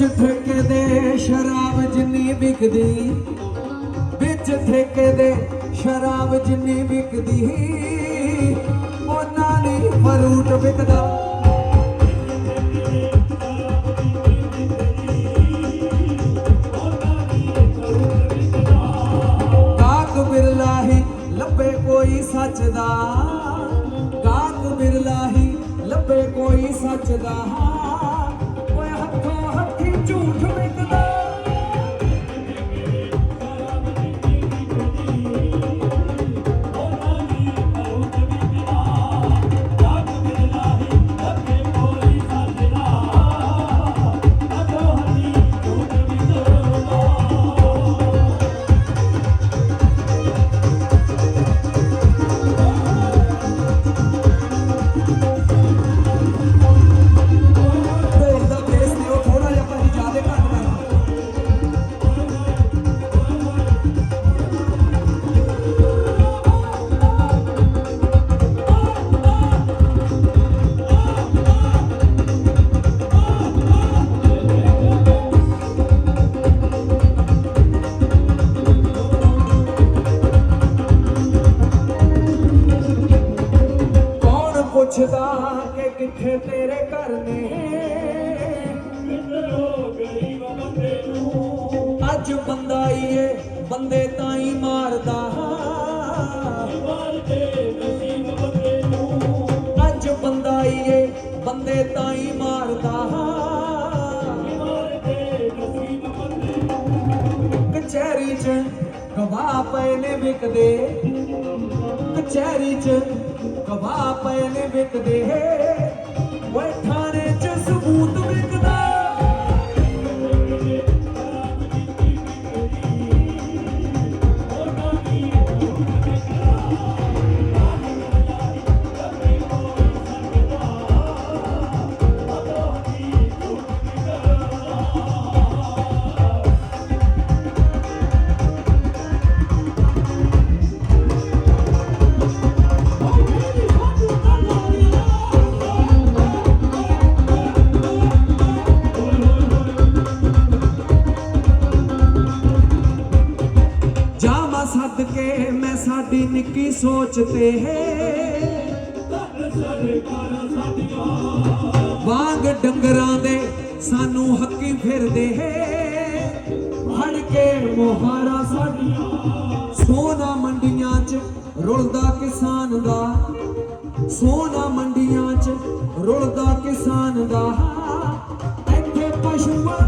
ਵਿੱਚ ਠੇਕੇ ਦੇ ਸ਼ਰਾਬ ਜਿੰਨੀ ਵਿਕਦੀ, ਵਿੱਚ ਠੇਕੇ ਦੇ ਸ਼ਰਾਬ ਜਿੰਨੀ ਵਿਕਦੀ, ਉਹਨਾਂ ਨਹੀਂ ਫਰੂਟ ਵਿਕਦਾ। ਬਿਰਲਾ ਹੀ ਲੱਭੇ ਕੋਈ ਸੱਚ ਦਾ, ਗਾਹਕ ਬਿਰਲਾ ਹੀ ਲੱਭੇ ਕੋਈ ਸੱਚ ਦਾ। to make it. ਕਿ ਕਿੱਥੇ ਤੇਰੇ ਘਰ ਨੇ? ਅੱਜ ਬੰਦਾ ਹੀ ਏ ਬੰਦੇ ਤਾਂ ਹੀ ਮਾਰਦਾ ਅੱਜ ਬੰਦਾ ਹੀ ਏ ਬੰਦੇ ਤਾਂ ਹੀ ਮਾਰਦਾ ਕਚਹਿਰੀ 'ਚ ਗਵਾਹ ਪਏ ਨੇ ਵਿਕਦੇ। ਕਚਹਿਰੀ 'ਚ ਗਵਾਹ ਪਏ ਨੇ ਵਿਕਦੇ ਓਏ ਜਾਵਾਂ ਕੇ ਮੈਂ ਸਾਡੀ ਨਿੱਕੀ ਸੋਚ ਤੇ ਵਾਂਗ ਡੰਗਰਾਂ ਦੇ ਸਾਨੂੰ ਹੱਕੀ ਫਿਰਦੇ ਫੜ ਕੇ ਮੋਹਾਰਾ ਸਾਡੀਆਂ। ਸੋਨਾ ਮੰਡੀਆਂ 'ਚ ਰੁਲਦਾ ਕਿਸਾਨ ਦਾ। ਸੋਨਾ ਮੰਡੀਆਂ 'ਚ ਰੁਲਦਾ ਕਿਸਾਨ ਦਾ। ਇੱਥੇ ਪਸ਼ੂਆਂ